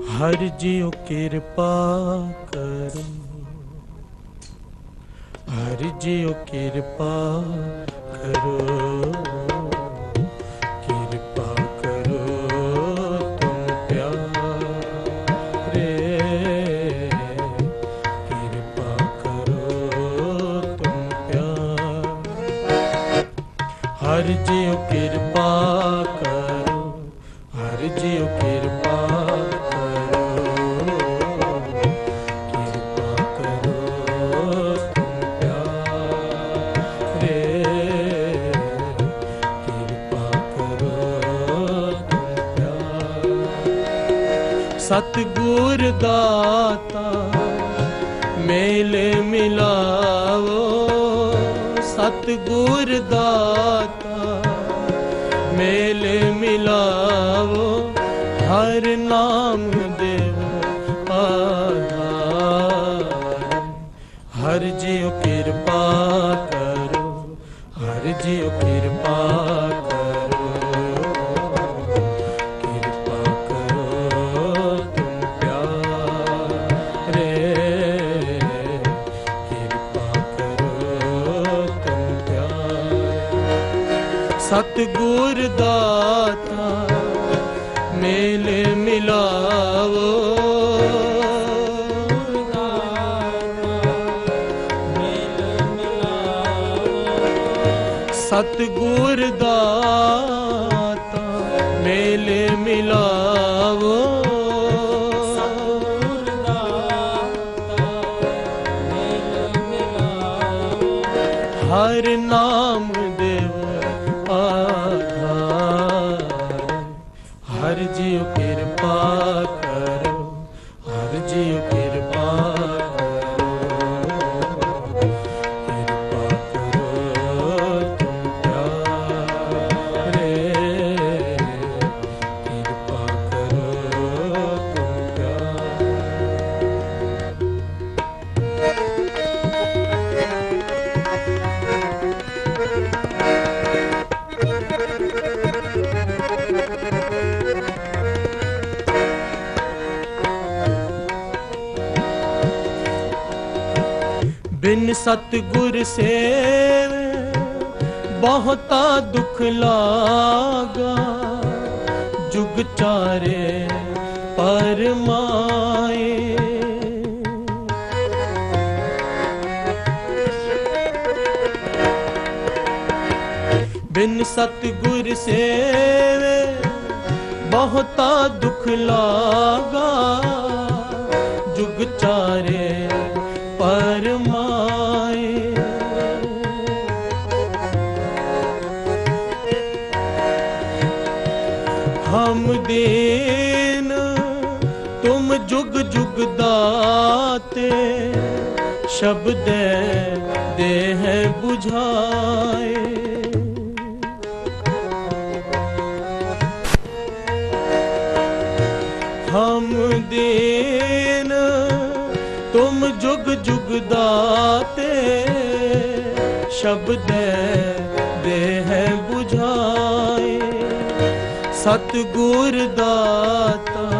ਹਰ ਜਿਉ ਕਿਰਪਾ ਕਰੋ। ਹਰ ਜਿਉ ਕਿਰਪਾ ਕਰੋ। ਕਿਰਪਾ ਕਰੋ ਤੁਮ ਪਿਆਰੇ। ਕਿਰਪਾ ਕਰੋ ਤੁਮ ਪਿਆਰ। ਹਰ ਜਿਉ ਕਿਰਪਾ ਕਰੋ। ਹਰ ਜਿਉ ਕਿਰਪਾ ਸਤਿਗੁਰ ਦਾਤਾ, ਮੇਲ ਮਿਲਾਵੋ। ਸਤਿਗੁਰ ਦਾਤਾ, ਮੇਲ ਮਿਲਾਵੋ। ਹਰ ਨਾਮ ਦੇਵ ਆਧਾਰ। ਹਰ ਜਿਉ ਕਿਰਪਾ ਕਰੋ, ਹਰ ਜਿਉ ਕਿਰਪਾ ਪਿਆਰੇ ਸਤਿਗੁਰ ਦਾਤਾ ਮੇਲ ਮਿਲਾਵੋ। ਸਤਿਗੁਰ ਦਾਤਾ ਮੇਲ ਮਿਲਾਵੋ। ਹਰ ਨਾ ਬਿਨ ਸਤਗੁਰ ਸੇਵ, ਬਹੁਤਾ ਦੁਖ ਲਾਗਾ। ਜੁਗ ਚਾਰੇ ਪਰਮਾਏ ਬਿਨ ਸਤਗੁਰ ਸੇਵੇ, ਬਹੁਤਾ ਦੁਖ ਲਾਗਾ। ਜੁਗ ਚਾਰੇ ਪਰਮਾਏ ਦਾਤੇ ਸ਼ਬਦ ਦੇਹ 부ਝਾਏ ਹਮ ਦੇਨ ਤੁਮ ਜੁਗ ਜੁਗ ਦਾਤੇ ਸ਼ਬਦ ਦੇਹ 부ਝਾਏ ਸਤਗੁਰ ਦਾਤਾ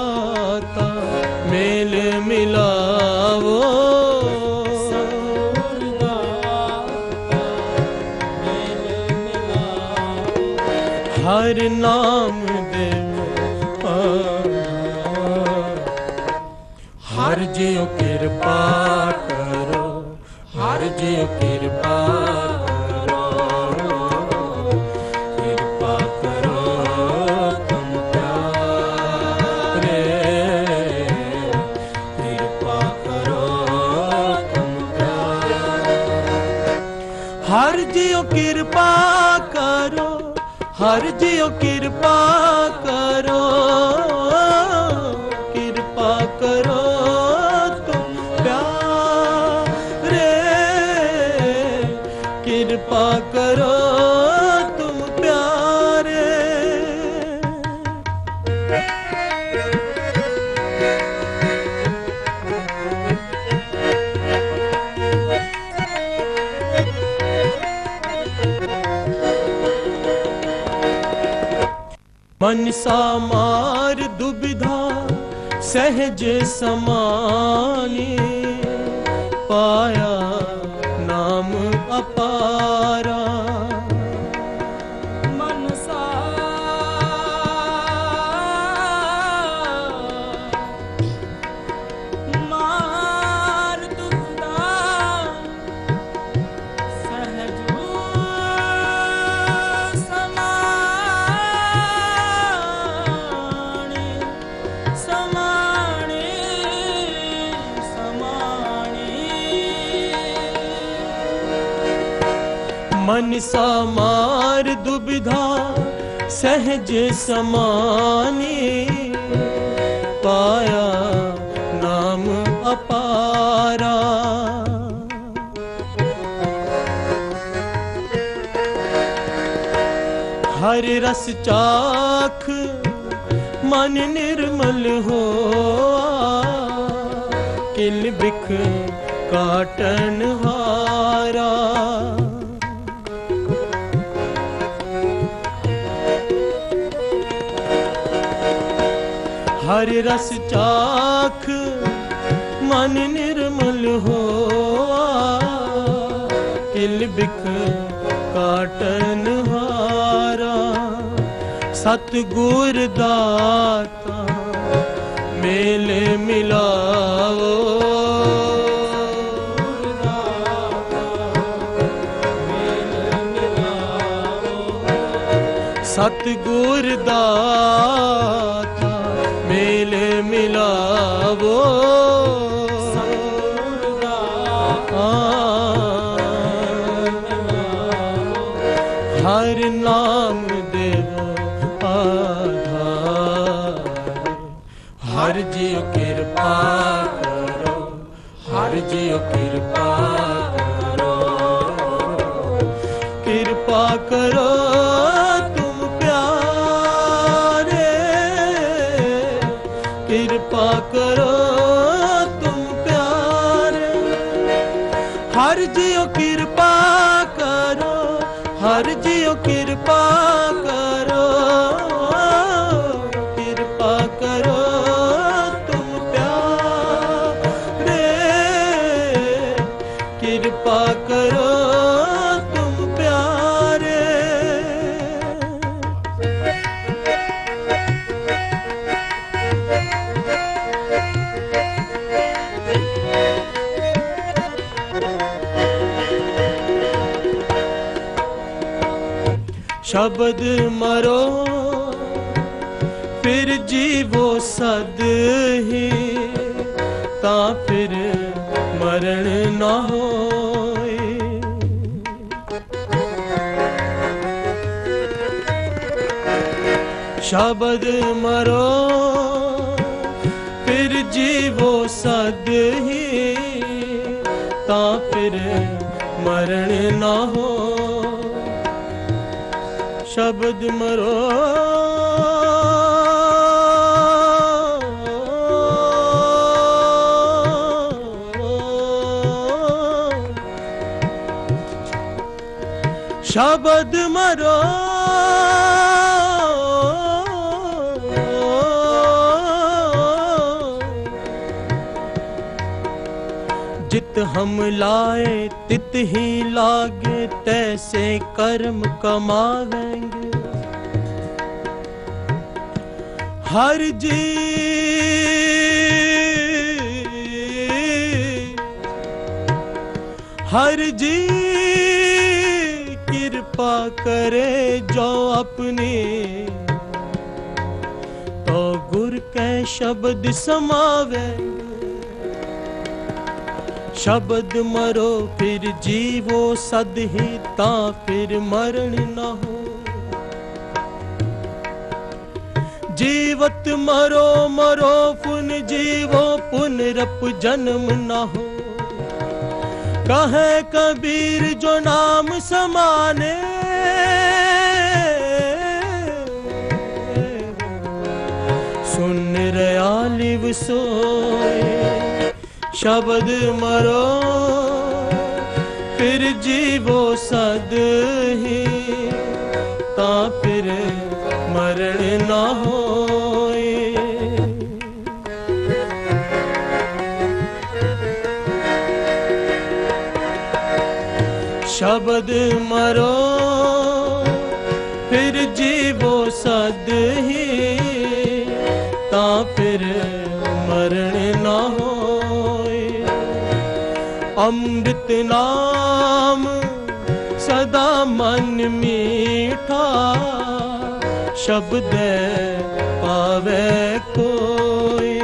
ਹਰ ਕਿਰਪਾ ਕਰੋ ਕਿਰਪਾ ਕਰੋ ਤੁਮ ਕਰੋ ਤੁਮ ਹਰ ਜਿਉ ਕਿਰਪਾ ਕਰੋ, ਹਰ ਜਿਉ ਕਿਰਪਾ ਕਿਰਪਾ ਕਰੋ ਤੂੰ ਪਿਆਰੇ। ਮਨ ਸਾ ਮਾਰ ਦੁਬਿਧਾ ਸਹਿਜ ਸਮਾਨੀ ਪਾਇਆ ਸਮਾਣੇ ਮਨਸਾ ਮਾਰ ਦੁਬਿਧਾ ਸਹਿਜ ਸਮਾਨੇ ਪਾਇਆ ਨਾਮ ਅਪਾਰਾ। ਹਰ ਰਸ ਚਾਖ ਮਨ ਨਿਰਮਲ ਹੋਆ, ਕਿਲ ਬਿਖ ਕਾਟਨ ਹਰ ਰਸ ਚਾਖ ਮਨ ਨਿਰਮਲ ਹੋਆ। ਕਿਲ ਬਿਖ ਕਾਟਨ ਹਾਰਾ। ਸਤ ਗੁਰ ਦਾਤਾ ਮੇਲ ਮਿਲਾਓ। ਸਤ ਦਾ ਹਰ ਨਾਮ ਦੇਵੋ ਆਧਾਰ। ਹਰ ਜੀਉ ਕਿਰਪਾ ਕਰੋ, ਹਰ ਜੀਉ ਕਿਰਪਾ ਕਰੋ। ਕਿਰਪਾ ਕਰੋ ਤੁਮ ਪਿਆਰੇ। ਕਿਰਪਾ ਕਰੋ ਤੁਮ ਪਿਆਰੇ। ਹਰ ਜਿਉ ਕਿਰਪਾ ਸ਼ਬਦ ਮਰੋ, ਫਿਰ ਜੀਵੋ ਸਦ ਹੀ, ਤਾਂ ਫਿਰ ਮਰਨ ਨਾ ਹੋਏ। ਸ਼ਬਦ ਮਰੋ, ਫਿਰ ਜੀਵੋ ਸਦ ਹੀ, ਤਾਂ ਫਿਰ ਮਰਨ ਨਾ ਹੋ ਸ਼ਬਦ ਮਰੋ। ਸ਼ਬਦ ਮਰੋ। ਜਿਤ ਹਮ ਲਾਏ ਤਿਤ ਹੀ ਲਾਗੇ ਤੈਸੇ ਕਰਮ ਕਮਾਵੇ। ਹਰ ਜੀ। ਹਰ ਜੀ ਕਿਰਪਾ ਕਰੇ ਜੋ ਆਪਣੇ। ਤੋ ਗੁਰ ਕੈ ਸ਼ਬਦ ਸਮਾਵੇ। ਸ਼ਬਦ ਮਰੋ ਫਿਰ ਜੀਵੋ ਸਦ ਹੀ ਤਾਂ ਫਿਰ ਮਰਨ ਨਾ ਜੀਵਤ ਮਰੋ ਮਰੋ, ਪੁਨ ਜੀਵੋ ਪੁਨਰਪ ਜਨਮ ਨਾ ਹੋ। ਕਹੇ ਕਬੀਰ, ਜੋ ਨਾਮ ਸਮਾਨੇ, ਸੁਨ ਰਿਆ ਲਿਵ ਸੋਏ। ਸ਼ਬਦ ਮਰੋ, ਫਿਰ ਜੀਵੋ ਸਦ ਹੀ, ਤਾਂ ਫਿਰ ਮਰਨ ਨਾ ਸ਼ਬਦ ਮਰੋ, ਫਿਰ ਜੀਵੋ ਸਦ ਹੀ, ਤਾਂ ਫਿਰ ਮਰਨ ਨਾ ਹੋਏ। ਅੰਮ੍ਰਿਤ ਨਾਮ ਸਦਾ ਮਨ ਮੀਠਾ, ਸ਼ਬਦ ਪਾਵੇ ਕੋਈ।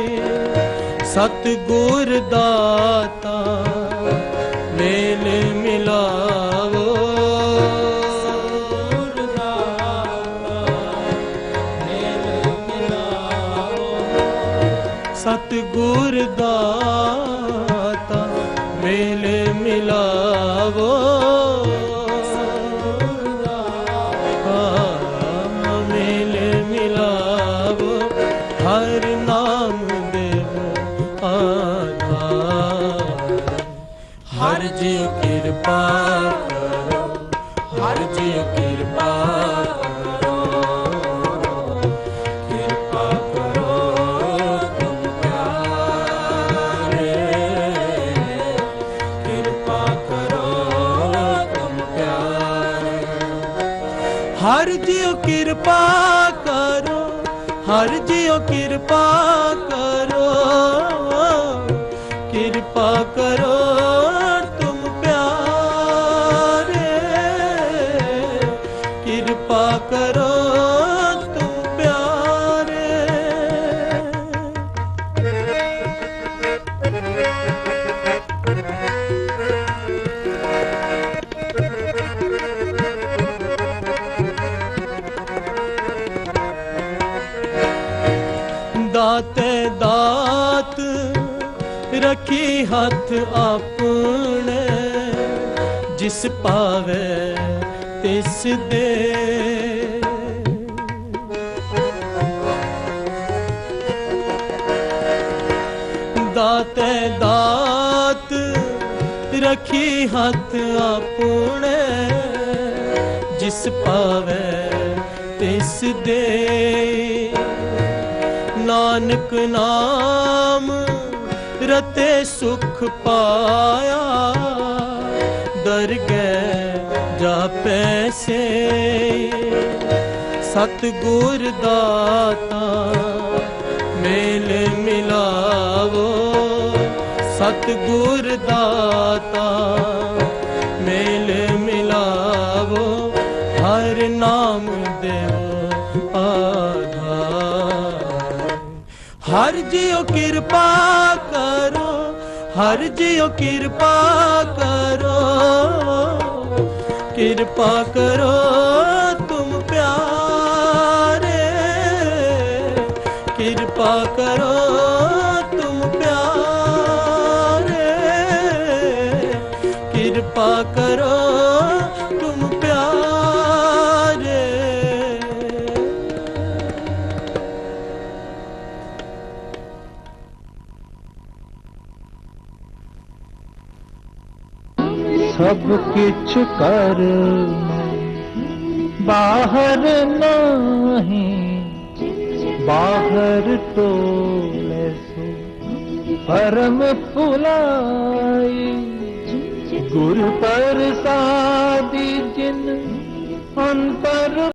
ਸਤ ਗੁਰ ਦਾਤਾ ਮਿਲਾਵੋ। ਹਰ ਜੀਓ ਕਿਰਪਾ ਕਰੋ ਹਰ ਜੀਓ ਕਿਰਪਾ ਕਰੋ ਕਿਰਪਾ ਕਰੋ। ਪਾਵੇ ਤਿਸ ਦੇ। ਦਾਤੇ ਦਾਤ ਰਖੀ ਹੱਥ ਆਪਣੇ, ਜਿਸ ਪਾਵੇ ਤਿਸ ਦੇ। ਨਾਨਕ ਨਾਮ ਰਤੇ ਸੁਖ ਪਾਇਆ। ਗਏ ਜਾ ਪੈਸੇ। ਸਤ ਗੁਰ ਦਾਤਾ, ਮੇਲ ਮਿਲਾਵੋ। ਸਤ ਗੁਰ ਦਾਤਾ, ਮੇਲ ਮਿਲਾਵੋ। ਹਰ ਨਾਮ ਦੇਵੋ ਆਧਾਰ। ਹਰ ਜਿਉ ਕਿਰਪਾ ਕਰੋ, ਹਰ ਜਿਉ ਕਿਰਪਾ ਕਰੋ। ਕਿਰਪਾ ਕਰੋ। ਸਭ ਕਿਛ ਕਰ। ਬਾਹਰ ਨਹੀਂ ਬਾਹਰ ਟੋਲੇ ਸੋ। ਪਰਮ ਫੁਲਾਈ ਗੁਰ ਪ੍ਰਸਾਦੀ ਜਿਨ ਅੰਤਰ